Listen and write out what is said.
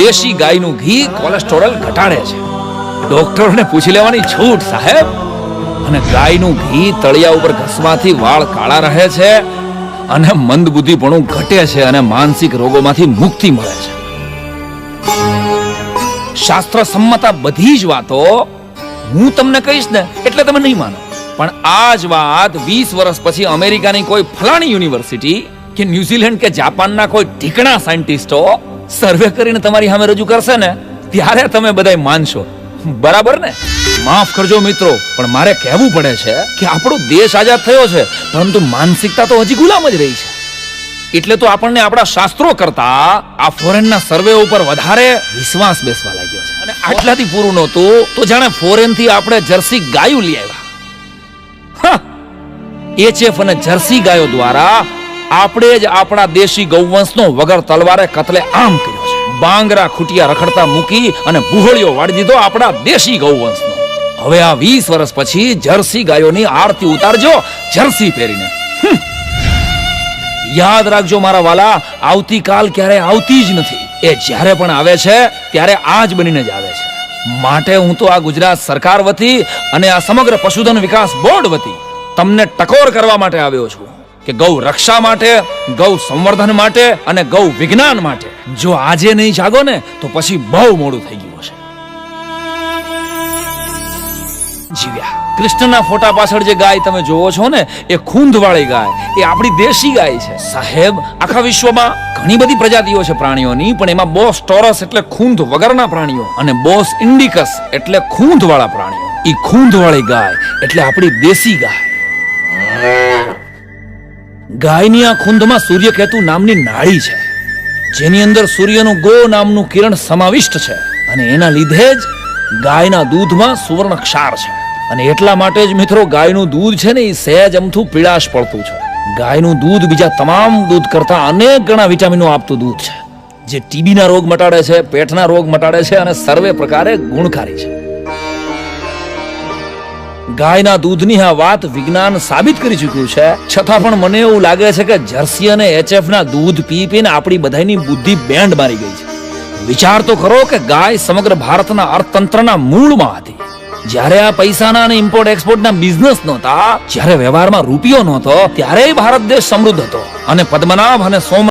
દેશી ગાયનું ઘી કોલેસ્ટ્રોલ ઘટાડે છે. ડોક્ટરોને પૂછી લેવાની છૂટ, સાહેબ. અને ગાયનું ઘી તળિયા ઉપર ઘસવાથી વાળ કાળા રહે છે અને મંદબુદ્ધિપણું ઘટે છે અને માનસિક રોગોમાંથી મુક્તિ મળે છે. શાસ્ત્ર સંમત બધી જ વાતો હું તમને કહીશ ને એટલે તમે નહીં માનો. પણ આ જ વાત વીસ વર્ષ પછી અમેરિકાની કોઈ ફલાણી યુનિવર્સિટી કે ન્યુઝીલેન્ડ કે જાપાનના કોઈ ઢીકણા સાયન્ટિસ્ટો સર્વે કરીને તમારી સામે રજૂ કરશે ને, ત્યારે તમે બધાય માનશો. બરાબર ને? માફ કરજો મિત્રો, પણ મારે કહેવું પડે છે કે આપણો દેશ આઝાદ થયો છે, પરંતુ માનસિકતા તો હજી ગુલામ જ રહી છે. એટલે તો આપણને આપણા શાસ્ત્રો કરતા આ ફોરેનના સર્વે ઉપર વધારે વિશ્વાસ બેસવા લાગ્યો છે. અને આટલાથી પૂરું નહોતું, તો જાણે ફોરેનથી આપણે જર્સી ગાયું લઈ આવ્યા. એચએફ અને જર્સી ગાયો દ્વારા આપણે જ આપણા દેશી ગૌવંશનો વગર તલવારે કતલે આમ કર્યો છે. બાંગરા ખૂટિયા રખડતા મૂકી અને બુહળિયો વાળી દીધો આપણા દેશી ગૌવંશનો. હવે આ વીસ વર્ષ પછી જર્સી ગાયોની આરતી ઉતારજો, જર્સી પહેરીને. યાદ રાખજો મારા વાલા, આવતીકાલ ક્યારે આવતી જ નથી. એ જ્યારે પણ આવે છે, ત્યારે આ જ બનીને જ આવે છે. માટે હું તો આ ગુજરાત સરકાર વતી અને આ સમગ્ર પશુધન વિકાસ બોર્ડ વતી તમને ટકોર કરવા માટે આવ્યો છું. કે ગૌ રક્ષા માટે, ગૌ સંવર્ધન માટે અને ગૌ વિજ્ઞાન માટે. જો આજે નહીં જાગો ને, તો પછી બહુ મોડું થઈ ગયું હશે. જીવ્યા. કૃષ્ણના ફોટા પાછળ જે ગાય તમે જોવો છો ને, એ ખૂંધવાળી ગાય. એ આપણી દેશી ગાય છે. સાહેબ, આખા વિશ્વમાં ઘણી બધી પ્રજાતિઓ છે પ્રાણીઓની, પણ એમાં બોસ ટોરસ એટલે ખૂંધ વગરના પ્રાણીઓ અને બોસ ઇન્ડિકસ એટલે ખૂંધવાળા પ્રાણીઓ. ઈ ખૂંધવાળી ગાય એટલે આપણી દેશી ગાય. ગાયની આ ખૂંધમાં સૂર્યકેતુ નામની નાળી છે, જેની અંદર સૂર્યનું ગો નામનું કિરણ સમાવિષ્ટ છે અને એના લીધે જ ગાયના દૂધમાં સુવર્ણ ક્ષાર છે. અને એટલા માટે જ મિત્રો ગાયનું દૂધ છે ને એ સહેજ અમથું પીળાશ પડતું છે. ગાયનું દૂધ બીજા તમામ દૂધ કરતા અનેક ગણા વિટામિનો આપતું દૂધ છે, જે ટીબીના રોગ મટાડે છે, પેટના રોગ મટાડે છે અને સર્વે પ્રકારે ગુણકારી છે. ગાયના દૂધની આ વાત વિજ્ઞાન સાબિત કરી ચૂક્યું છે. છતાં પણ મને એવું લાગે છે કે જર્સી અને એચએફ ના દૂધ પી પીને આપણી બધાની બુદ્ધિ બેન્ડ મારી ગઈ છે. વિચાર તો કરો કે ગાય સમગ્ર ભારતના અર્થતંત્રના મૂળમાં હતી. જ્યારે આ પૈસાના અને ઇમ્પોર્ટ એક્સપોર્ટના બિઝનેસ નહોતા, જ્યારે વ્યવહારમાં રૂપિયો નહોતો, ત્યારે ભારત દેશ સમૃદ્ધ હતો. અને પદ્મનાભ અને સોમ